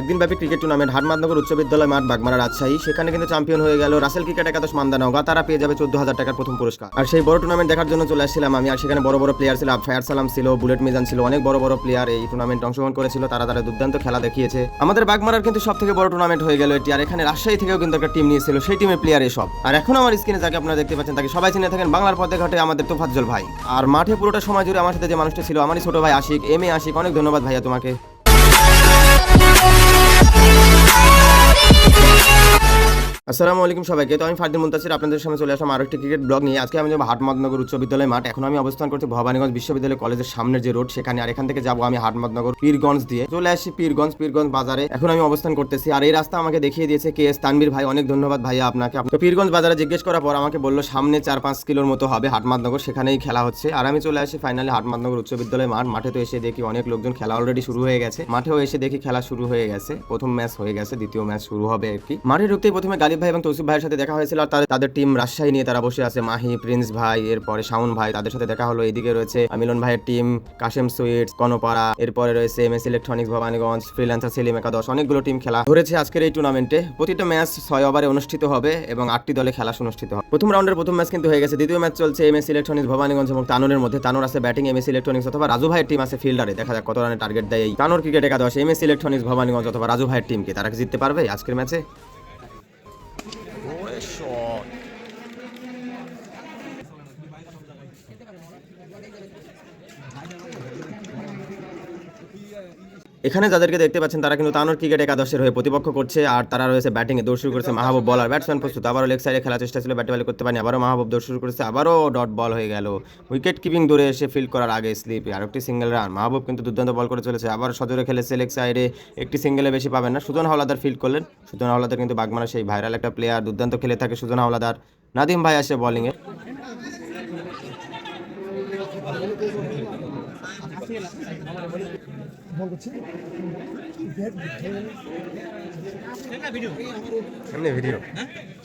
একদিন ব্যাপী cricket tournament হাটমাদনগর উচ্চ বিদ্যালয় মাঠ বাগমারা রাজশাহী। সেখানে কিন্তু চ্যাম্পিয়ন হয়ে গেল রাসেল ক্রিকেট একাদশ মান্দানগা। তারা পেয়ে যাবে চোদ্দ হাজার টাকার প্রথম পুরস্কার। আর সেই বড় টুর্নামেন্ট দেখার জন্য চলে আসছিলাম আমি। আর সেখানে বড় বড় প্লেয়ার ছিল, ফায়ার সালাম ছিল, বুলেট মিজান ছিল, অনেক বড় বড় প্লেয়ার এই টুর্নামেন্ট অংশগ্রহণ করেছিল। তারা তারা দুর্দান্ত খেলা দেখিয়েছে। আমাদের বাগমারার কিন্তু সব থেকে বড় টুর্নামেন্ট হয়ে গেল এটি। আর এখানে রাজশাহী থেকেও কিন্তু একটা টিম নিয়েছিল। সেই টিমের প্লেয়ার এসব আর এখন আমার স্ক্রিনে যাকে আপনারা দেখতে পাচ্ছেন, তাকে সবাই চিনে থাকেন বাংলার পথে ঘাটে আমাদের তোফাজ্জল ভাই। আর মাঠে পুরোটা সময় জুড়ে আমার সাথে যে মানুষটা ছিল, আমারই ছোট ভাই আশিক এম এ আশিক। অনেক ধন্যবাদ ভাইয়া তোমাকে। আসসালামু আলাইকুম সবাইকে। তো আমি ফারদিন মুন্তাসির, আপনাদের সামনে চলে আসলাম আরও একটি ক্রিকেট ব্লগ নিয়ে। আজকে আমি যাব হাটমাদনগর উচ্চ বিদ্যালয় মাঠ, এখন আমি অবস্থান করছি ভবানীগঞ্জ বিশ্ববিদ্যালয় কলেজের সামনের যে রোড, সেখানে। আর এখান থেকে যাব আমি হাটমাদনগর পীরগঞ্জ দিয়ে। চলে আসি পীরগঞ্জ পীরগঞ্জ বাজারে। এখন আমি অবস্থান করতেছি। আর এই রাস্তা আমাকে দেখিয়ে দিয়েছে কে এস তানবীর ভাই। অনেক ধন্যবাদ ভাইয়া আপনাকে। তো পীরগঞ্জ বাজারে জিজ্ঞেস করার পর আমাকে বলল, সামনে চার পাঁচ কিলোর মতো হবে হাটমাদনগর, সেখানেই খেলা হচ্ছে। আর আমি চলে আসি ফাইনালি হাটমাদনগর উচ্চ বিদ্যালয় মাঠ। মাঠে তো এসে দেখি অনেক লোকজন খেলা অলরেডি শুরু হয়ে গেছে। মাঠেও এসে দেখি খেলা শুরু হয়ে গেছে। প্রথম ম্যাচ হয়ে গেছে, দ্বিতীয় ম্যাচ শুরু হবে আর কি। মাঠে ঢুকতেই প্রথমে গালিব ভাই এবং তৌসিফ ভাইয়ের সাথে দেখা হয়েছিল, আর তাদের তাদের টিম রাজশাহী নিয়ে তারা বসে আছে। মাহি, প্রিন্স ভাই, এরপরে শাওন ভাই, তাদের সাথে দেখা হলো। এদিকে রয়েছে মিলন ভাইয়ের টিম কাশেম সুইটস কনপাড়া এরপরে রয়েছে M S electronics Bhabaniganj freelancer Selim একাদশ, অনেকগুলো টিম খেলা ধরেছে আজকের এই টুর্নামেন্টে প্রতিটা ম্যাচ ছয় ওভারে অনুষ্ঠিত হবে এবং আটটি দলে খেলা অনুষ্ঠিত হবে। প্রথম রাউন্ডের প্রথম ম্যাচ কিন্তু হয়ে গেছে। দ্বিতীয় ম্যাচ চলছে এম এস ইলেকট্রনিক্স ভবানীগঞ্জ এবং তানোরের মধ্যে। তানোর আছে ব্যাটিং এম এস ইলেকট্রনিক্স অথবা রাজু ভাইয়ের টিম আছে ফিল্ডারে দেখা যাক কত রানের টার্গেট দেয় এই তানোর ক্রিকেট একাদশ। এম এস ইলেকট্রনিক্স ভবানীগঞ্জ অথবা রাজু ভাইয়ের টিমকে তারা কি জিততে পারবে আজকের ম্যাচে でしょう。এখানে যাদেরকে দেখতে পাচ্ছেন, তারা কিন্তু তানোর ক্রিকেট একাদশের হয়ে প্রতিপক্ষ করছে, আর তারা রয়েছে ব্যাটিং এ দৌড় শুরু করেছে, মাহবুব বলার ব্যাটসম্যান প্রস্তুত। আবারও লেগ সাইডে খেলার চেষ্টা ছিল ব্যাট বল করতে পারেনি, আবারও মাহবুব দৌড় শুরু করেছে, আবারও ডট বল হয়ে গেল। উইকেট কিপিং দৌড়ে এসে ফিল্ড করার আগে স্লিপ আর একটি সিঙ্গেল রান মাহবুব কিন্তু দুর্দান্ত বল করে চলেছে, আবার সজোরে খেলেছে লেগ সাইডে একটি সিঙ্গেলে বেশি পাবেন না। সুজন হাওলাদার ফিল্ড করলেন, সুজন হাওলাদার কিন্তু বাগমারা সেই ভাইরাল একটা প্লেয়ার দুর্দান্ত খেলে থাকে সুজন হাওলাদার। নাদিম ভাই আসে বোলিংয়ে সামনে ভিডিও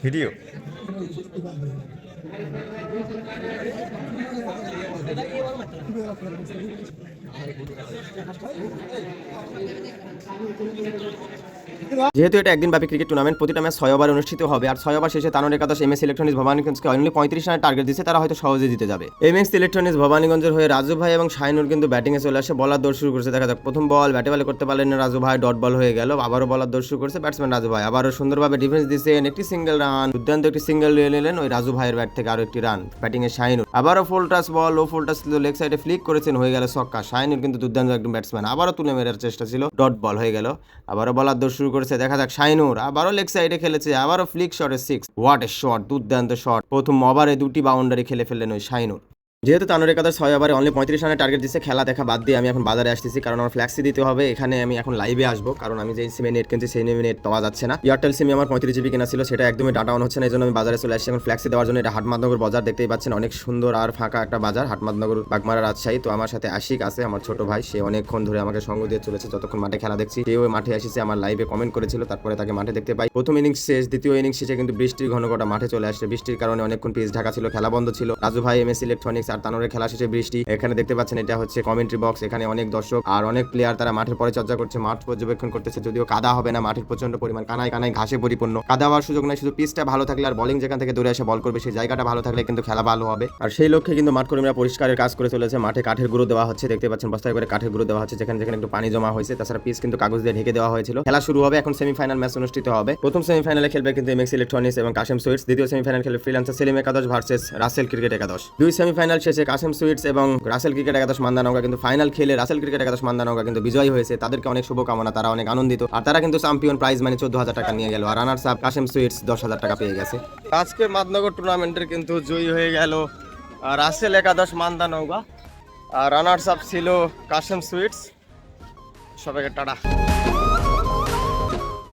ভিডিও যেহেতু এটা একদিন ব্যাপী ক্রিকেট টুর্নামেন্ট প্রতিটা ম্যাচ ছয় ওভার অনুষ্ঠিত হবে, আর ছয় ওভার শেষে তানোর একাদশ এম এস ইলেকট্রনিক্স ভবানীগঞ্জকে অনলি পঁয়ত্রিশ রানের টার্গেট দিচ্ছে, তারা হয়তো সহজে জিতে যাবে। এম এস ইলেকট্রনিক্স ভবানীগঞ্জের হয়ে রাজু ভাই এবং শাইনুর কিন্তু ব্যাটিংয়ে চলে আসে বলার দৌড় শুরু করেছে, দেখা যাক, প্রথম বল ব্যাটে বলে করতে পারলেন না রাজু ভাই ডট বল হয়ে গেল, আবারও বলার দৌড় শুরু করেছে ব্যাটসম্যান রাজু ভাই, আবারও সুন্দরভাবে ডিফেন্স দিয়েছেন একটি সিঙ্গেল রান দুর্দান্ত একটি সিঙ্গেল নিয়ে নিলেন ওই রাজু ভাইয়ের ব্যাট থেকে আরও একটি রান ব্যাটিং এ শাইনুর আবারও ফুল টাচ বল ও ফুল টাচ লেগ সাইডে ফ্লিক করেছেন, হয়ে গেল ছক্কা শাইনুর কিন্তু দুর্দান্ত একজন ব্যাটসম্যান আবারও তুলে মেরার চেষ্টা ছিল ডট বল হয়ে গেল। আবারও বলার দৌড় শুরু করেছে, দেখা যাক, শাইনুর। আবারও লেগ সাইডে খেলেছে, আবারও ফ্লিক শটে সিক্স হোয়াট এ শট দুর্দান্ত শট প্রথম ওভারে দুটি বাউন্ডারি খেলে ফেললেন ওই শাইনুর। যেহেতু তানোর একাদশ ছয় ওভারে অনলি পঁয়ত্রিশ রানের টার্গেট দিচ্ছে খেলা দেখা বাদ দিয়ে আমি এখন বাজারে আসতেছি, কারণ আমার ফ্ল্যাক্সি দিতে হবে, এখানে আমি এখন লাইভে আসব, কারণ আমি যে সিমে নেট কিনছি সেই নেট পাওয়া যাচ্ছে না। এয়ারটেল সিমে আমার পঁয়ত্রিশ জিবি কেনা ছিল, সেটা একদমই ডাটা অন হচ্ছে না এই জন্য আমি বাজারে চলে আসছি। এখন ফ্ল্যাক্সি দেওয়ার জন্য এটা হাটমাদনগর বাজার, দেখতেই পাচ্ছেন অনেক সুন্দর আর ফাঁকা একটা বাজার, হাটমাদনগর বাগমারা রাজশাহী। তো আমার সাথে আশিক আছে, আমার ছোট ভাই, সে অনেকক্ষণ ধরে আমাকে সঙ্গ দিয়ে চলেছে, যতক্ষণ মাঠে খেলা দেখছি। সেও মাঠে এসেছে, আমার লাইভে কমেন্ট করেছিল, তারপরে তাকে মাঠে দেখতে পাই। প্রথম ইনিংস শেষ, দ্বিতীয় ইনিংস শেষে কিন্তু বৃষ্টির ঘন ঘটা মাঠে চলে আসছে। বৃষ্টির কারণে অনেকক্ষণ পিচ ঢাকা ছিল, খেলা বন্ধ ছিল। রাজু ভাই এম এস ইলেকট্রনিক্স আর তানোরের খেলা শেষে বৃষ্টি। এখানে দেখতে পাচ্ছেন এটা হচ্ছে কমেন্ট্রি বক্স এখানে অনেক দর্শক আর অনেক প্লেয়ার তারা মাঠের পরিচর্যা করছে, মাঠ পর্যবেক্ষণ করতেছে। যদিও কাদা হবে না মাঠের প্রচণ্ড পরিমাণ, কানায় কানায় ঘাসে পরিপূর্ণ। কাদা হওয়ার সুযোগ নাই, শুধু পিচটা ভালো থাকলে আর বলিং যেখান থেকে দৌড়ে এসে বল করবে, সেই জায়গাটা ভালো থাকলে কিন্তু খেলা ভালো হবে। আর সেই লক্ষ্যে কিন্তু মাঠ কর্মীরা পরিষ্কারের কাজ করে চলেছে। মাঠে কাঠের গুঁড়ো দেওয়া হচ্ছে, দেখতে পাচ্ছেন বস্তায় করে কাঠের গুঁড়ো দেওয়া হচ্ছে, যেখানে যেখানে একটু পানি জমা হয়েছে। তাছাড়া পিচ কিন্তু কাগজ দিয়ে ঢেকে দেওয়া হয়েছিল। খেলা শুরু হবে, এখন সেমিফাইনাল ম্যাচ অনুষ্ঠিত হবে। প্রথম সেমিফাইনালে খেলবে কিন্তু এমএক্স ইলেকট্রনিক্স এবং কাশেম সুইটস দ্বিতীয় সেমিফাইনাল খেলবে ফ্রিল্যান্সার সেলিম একাদশ ভার্সেস রাসেল ক্রিকেট একাদশ দুই সেমিফাইনাল শেষে কাশেম সুইটস এবং রাসেল ক্রিকেট একাদশ মান্দানগা কিন্তু ফাইনাল খেলে রাসেল ক্রিকেট একাদশ মান্দানগা কিন্তু বিজয়ী হয়েছে। তাদেরকে অনেক শুভকামনা, তারা অনেক আনন্দিত। আর তারা কিন্তু চ্যাম্পিয়ন প্রাইজ মানে চোদ্দ হাজার টাকা নিয়ে গেল। আর রানার্স আপ কাশেম সুইটস দশ হাজার টাকা পেয়ে গেছে। আজকে মাদনগর টুর্নামেন্টের কিন্তু জয়ী হয়ে গেল রাসেল একাদশ মান্দানগা আর রানার্স আপ ছিল কাশেম সুইটস। সবাইকে টাটা।